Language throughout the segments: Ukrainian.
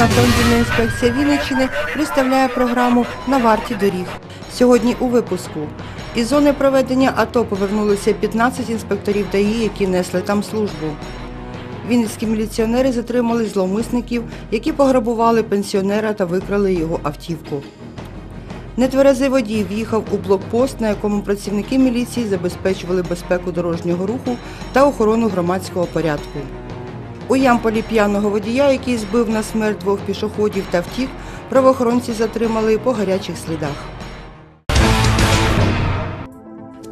Державна автомобільна інспекція Вінниччини представляє програму На варті доріг. Сьогодні у випуску. Із зони проведення АТО повернулися 15 інспекторів ДАІ, які несли там службу. Вінницькі міліціонери затримали зловмисників, які пограбували пенсіонера та викрали його автівку. Нетверезий водій в'їхав у блокпост, на якому працівники міліції забезпечували безпеку дорожнього руху та охорону громадського порядку. У Ямполі п'яного водія, який збив на смерть двох пішоходів та втік, правоохоронці затримали по гарячих слідах.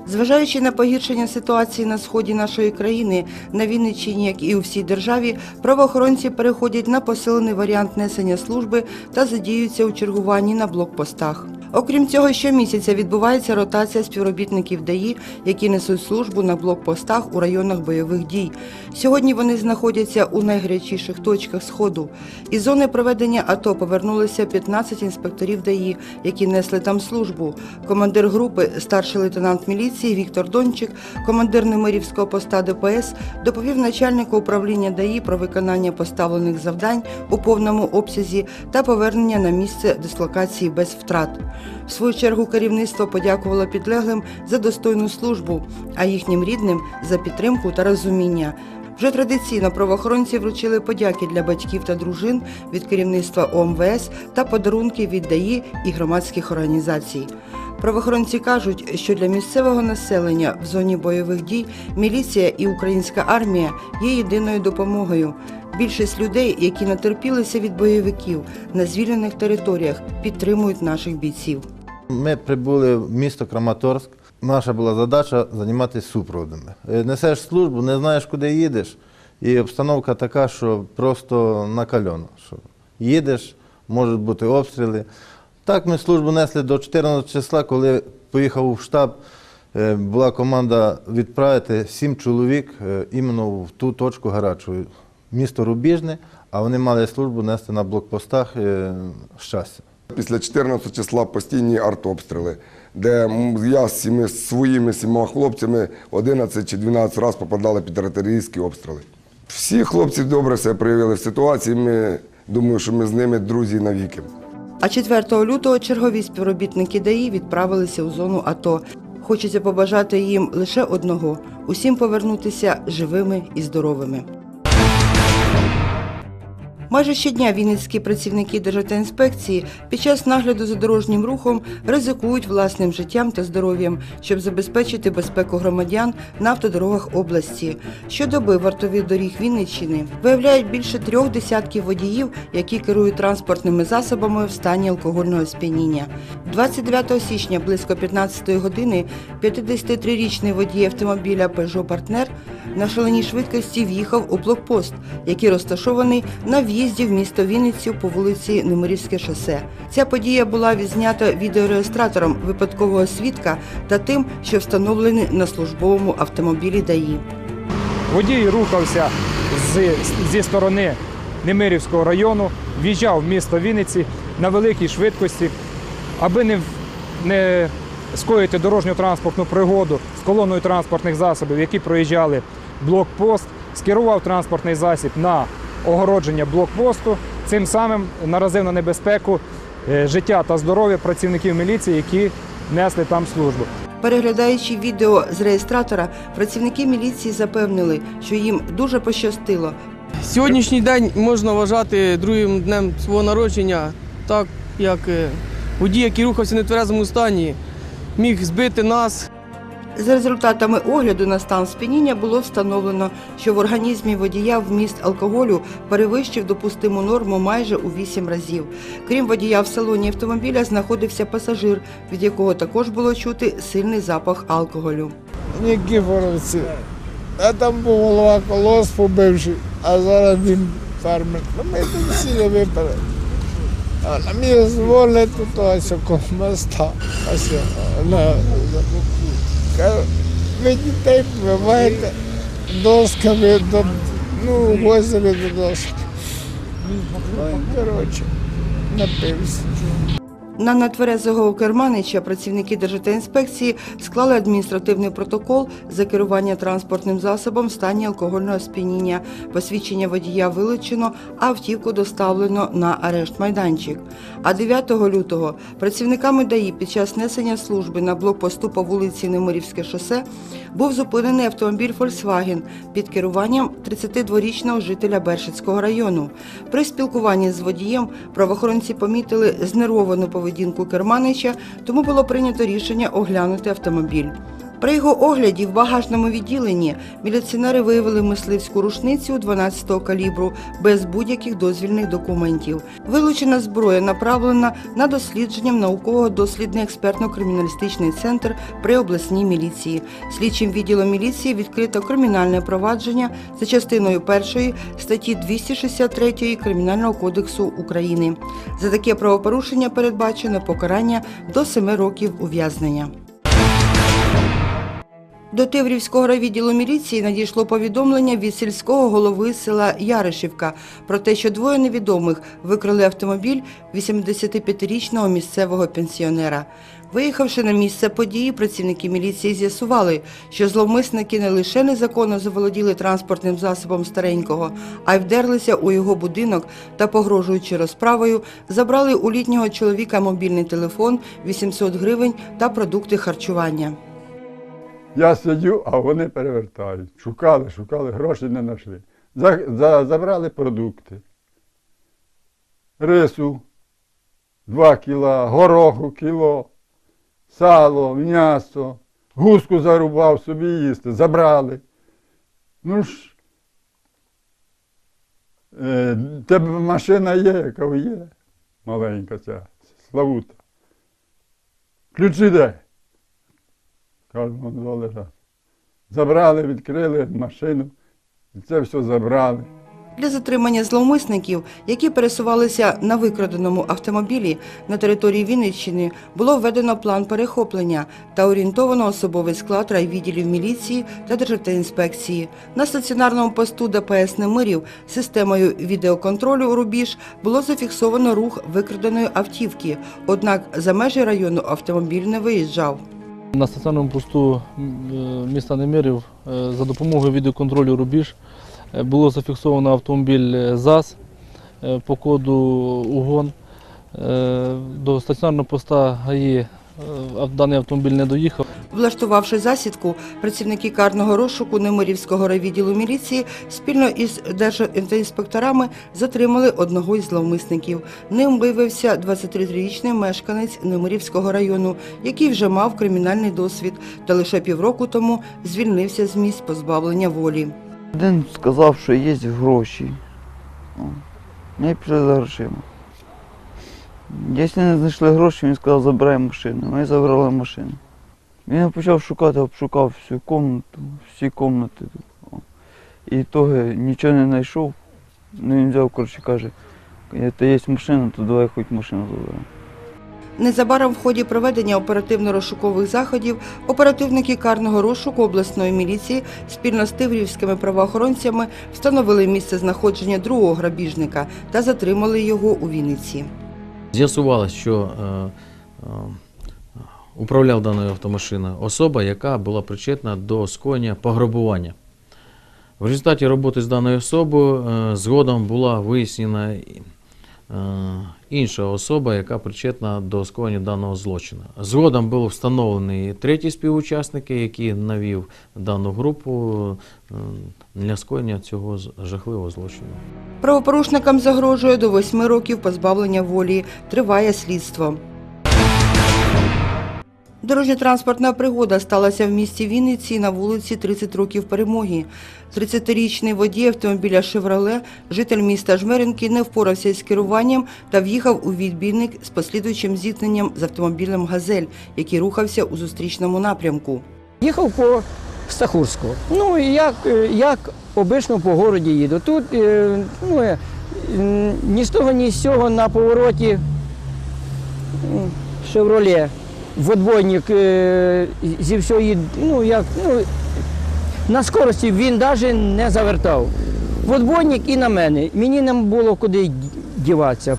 Зважаючи на погіршення ситуації на сході нашої країни, на Вінниччині, як і у всій державі, правоохоронці переходять на посилений варіант несення служби та задіюються у чергуванні на блокпостах. Окрім цього, щомісяця відбувається ротація співробітників ДАІ, які несуть службу на блокпостах у районах бойових дій. Сьогодні вони знаходяться у найгарячіших точках сходу. Із зони проведення АТО повернулися 15 інспекторів ДАІ, які несли там службу. Командир групи, старший лейтенант міліції Віктор Дончик, командир Немирівського поста ДПС, доповів начальнику управління ДАІ про виконання поставлених завдань у повному обсязі та повернення на місце дислокації без втрат. В свою чергу керівництво подякувало підлеглим за достойну службу, а їхнім рідним за підтримку та розуміння. Вже традиційно правоохоронці вручили подяки для батьків та дружин від керівництва ОМВС та подарунки від ДАІ і громадських організацій. Правоохоронці кажуть, що для місцевого населення в зоні бойових дій міліція і українська армія є єдиною допомогою. Більшість людей, які натерпілися від бойовиків на звільнених територіях, підтримують наших бійців. Ми прибули в місто Краматорськ. Наша була задача займатися супроводами. Е, Несеш службу, не знаєш, куди їдеш, і обстановка така, що просто накальона. Що їдеш, можуть бути обстріли. Так ми службу несли до 14 числа, коли поїхав у штаб, е, була команда відправити сім чоловік е, іменно в ту точку гарячу, місто Рубіжне, а вони мали службу нести на блокпостах щастя. Після 14 числа постійні артобстріли, де я з сіми, своїми сіма хлопцями 11 чи 12 разів попадали під артилерійські обстріли. Всі хлопці добре себе проявили в ситуації. Ми думаю, що ми з ними друзі навіки. А 4 лютого чергові співробітники ДАІ відправилися у зону АТО. Хочеться побажати їм лише одного усім повернутися живими і здоровими. Майже щодня вінницькі працівники Державтоінспекції під час нагляду за дорожнім рухом ризикують власним життям та здоров'ям, щоб забезпечити безпеку громадян на автодорогах області. Щодоби вартові доріг Вінниччини виявляють більше трьох десятків водіїв, які керують транспортними засобами в стані алкогольного сп'яніння. 29 січня близько 15 години 53-річний водій автомобіля Peugeot Partner на шаленій швидкості в'їхав у блокпост, який розташований на в'їзді в місто Вінницю по вулиці Немирівське шосе. Ця подія була відзнята відеореєстратором випадкового свідка та тим, що встановлений на службовому автомобілі ДАІ. Водій рухався з, зі сторони Немирівського району, в'їжджав в місто Вінниці на великій швидкості, аби не, не скоїти дорожню транспортну пригоду з колоною транспортних засобів, які проїжджали блокпост, скерував транспортний засіб на огородження блокпосту, цим самим наразив на небезпеку е, життя та здоров'я працівників міліції, які несли там службу. Переглядаючи відео з реєстратора, працівники міліції запевнили, що їм дуже пощастило, Сьогоднішній день можна вважати другим днем свого народження, так як е, водій, який рухався в нетверезому стані, міг збити нас. За результатами огляду на стан сп'яніння було встановлено, що в організмі водія вміст алкоголю перевищив допустиму норму майже у 8 разів. Крім водія в салоні автомобіля знаходився пасажир, від якого також було чути сильний запах алкоголю. Нікіфоровці. А там був голова колоспу бивший, а зараз він фермер. Ну ми тут всі випили. А на мій дозволить тут ось моста. Ось на, Ви дітей вбиваєте досками до, ну, в до доски. Коротше, напився. На нетверезого керманича працівники Державтоінспекції склали адміністративний протокол за керування транспортним засобом в стані алкогольного сп'яніння. Посвідчення водія вилучено, а автівку доставлено на арешт майданчик. А 9 лютого працівниками ДАІ під час несення служби на блокпосту по вулиці Немирівське шосе був зупинений автомобіль Volkswagen під керуванням 32-річного жителя Бершицького району. При спілкуванні з водієм правоохоронці помітили знервовану поведінку керманича, тому було прийнято рішення оглянути автомобіль. При його огляді в багажному відділенні міліціонери виявили мисливську рушницю 12-го калібру без будь-яких дозвільних документів. Вилучена зброя направлена на дослідження в науково-дослідний експертно-криміналістичний центр при обласній міліції. Слідчим відділом міліції відкрито кримінальне провадження за частиною першої статті 263 Кримінального кодексу України. За таке правопорушення передбачено покарання до 7 років ув'язнення. До Тиврівського райвідділу міліції надійшло повідомлення від сільського голови села Яришівка про те, що двоє невідомих викрали автомобіль 85-річного місцевого пенсіонера. Виїхавши на місце події, працівники міліції з'ясували, що зловмисники не лише незаконно заволоділи транспортним засобом старенького, а й вдерлися у його будинок та, погрожуючи розправою, забрали у літнього чоловіка мобільний телефон, 800 гривень та продукти харчування. Я сидю, а вони перевертають. Шукали, шукали, гроші не знайшли. За, за, забрали продукти. Рису 2 кіла, гороху кіло, сало, м'ясо, гуску зарубав собі їсти, забрали. Ну ж, е, тебе машина є, яка є, маленька ця, славута. Ключі де? Два лежать. Забрали, відкрили машину, і це все забрали. Для затримання зловмисників, які пересувалися на викраденому автомобілі на території Вінниччини, було введено план перехоплення та орієнтовано особовий склад райвідділів міліції та Державтоінспекції. На стаціонарному посту ДПС Немирів системою відеоконтролю «Рубіж» було зафіксовано рух викраденої автівки, однак за межі району автомобіль не виїжджав. На стаціонарному посту е, міста Немирів е, за допомогою відеоконтролю рубіж е, було зафіксовано автомобіль ЗАЗ по коду УГОН. До стаціонарного поста ГАІ даний автомобіль не доїхав. Влаштувавши засідку, працівники карного розшуку Немирівського райвідділу міліції спільно із держінспекторами затримали одного із зловмисників. Ним виявився 23-річний мешканець Немирівського району, який вже мав кримінальний досвід та лише півроку тому звільнився з місць позбавлення волі. Один сказав, що є гроші. Ми пішли за грошима. Якщо не знайшли гроші, він сказав, забирай машину. Ми забрали машину. Він почав шукати, обшукав всю кімнату, всі кімнати. І того нічого не знайшов. Ну він взяв, коротше, каже, то є машина, то давай хоч машину заберемо. Незабаром в ході проведення оперативно-розшукових заходів оперативники карного розшуку обласної міліції спільно з тиврівськими правоохоронцями встановили місце знаходження другого грабіжника та затримали його у Вінниці. З'ясувалось, що е, е, управляв даною автомашиною особа, яка була причетна до скоєння пограбування. В результаті роботи з даною особою е, згодом була вияснена е, інша особа, яка причетна до скоєння даного злочину. Згодом був встановлений третій співучасник, який навів дану групу е, для скоєння цього жахливого злочину. Правопорушникам загрожує до восьми років позбавлення волі. Триває слідство. Дорожньо-транспортна пригода сталася в місті Вінниці на вулиці 30 років перемоги. 30-річний водій автомобіля «Шевроле», житель міста Жмеринки, не впорався із керуванням та в'їхав у відбійник з послідуючим зіткненням з автомобілем «Газель», який рухався у зустрічному напрямку. Їхав по Стахурську. Ну, як, е, як обично по городі їду. Тут е, ну, е, ні з того, ні з цього на повороті Шевроле. В е, зі всього, ну, як, ну, на скорості він навіть не завертав. В і на мене. Мені не було куди діватися.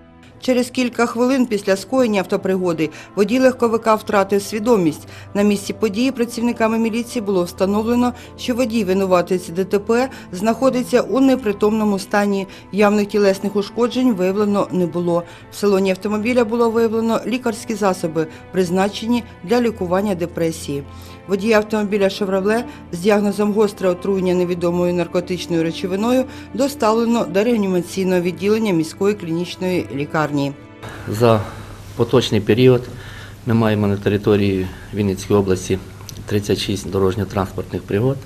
Через кілька хвилин після скоєння автопригоди водій легковика втратив свідомість. На місці події працівниками міліції було встановлено, що водій винуватець ДТП знаходиться у непритомному стані. Явних тілесних ушкоджень виявлено не було. В салоні автомобіля було виявлено лікарські засоби, призначені для лікування депресії. Водій автомобіля «Шевроле» з діагнозом гостре отруєння невідомою наркотичною речовиною доставлено до реанімаційного відділення міської клінічної лікарні. За поточний період ми маємо на території Вінницької області 36 дорожньо-транспортних пригод,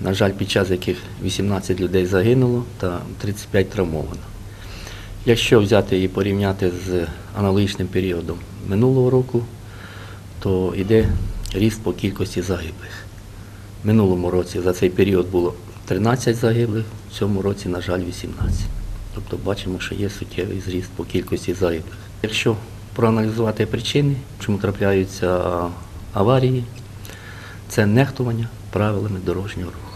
на жаль, під час яких 18 людей загинуло та 35 травмовано. Якщо взяти і порівняти з аналогічним періодом минулого року, то йде ріст по кількості загиблих. В минулому році за цей період було 13 загиблих, в цьому році, на жаль, 18. Тобто бачимо, що є суттєвий зріст по кількості загиблих. Якщо проаналізувати причини, чому трапляються аварії, це нехтування правилами дорожнього руху.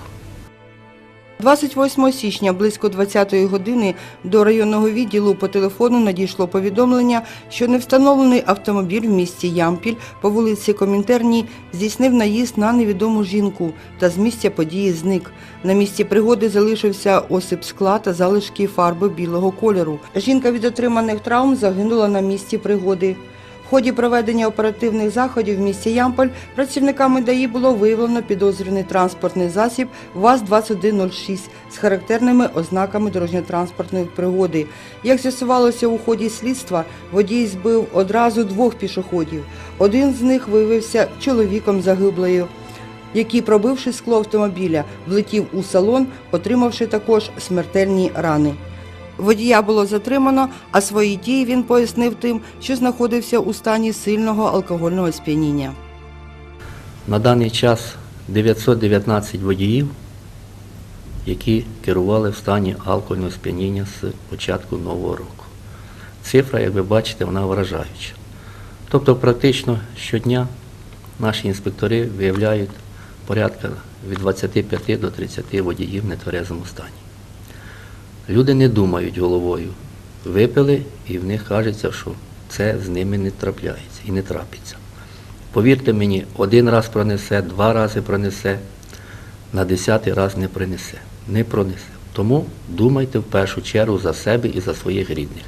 28 січня близько 20-ї години до районного відділу по телефону надійшло повідомлення, що невстановлений автомобіль в місті Ямпіль по вулиці Комінтерній здійснив наїзд на невідому жінку та з місця події зник. На місці пригоди залишився осип скла та залишки фарби білого кольору. Жінка від отриманих травм загинула на місці пригоди. Ході проведення оперативних заходів в місті Ямполь працівниками ДАІ було виявлено підозрюваний транспортний засіб ВАЗ-2106 з характерними ознаками дорожньо-транспортної пригоди. Як з'ясувалося у ході слідства, водій збив одразу двох пішоходів. Один з них виявився чоловіком загиблею, який, пробивши скло автомобіля, влетів у салон, отримавши також смертельні рани. Водія було затримано, а свої дії він пояснив тим, що знаходився у стані сильного алкогольного сп'яніння. На даний час 919 водіїв, які керували в стані алкогольного сп'яніння з початку нового року. Цифра, як ви бачите, вона вражаюча. Тобто практично щодня наші інспектори виявляють порядка від 25 до 30 водіїв в нетверезому стані. Люди не думають головою. Випили, і в них кажеться, що це з ними не трапляється і не трапиться. Повірте мені, один раз пронесе, два рази пронесе, на десятий раз не принесе, не пронесе. Тому думайте в першу чергу за себе і за своїх рідних.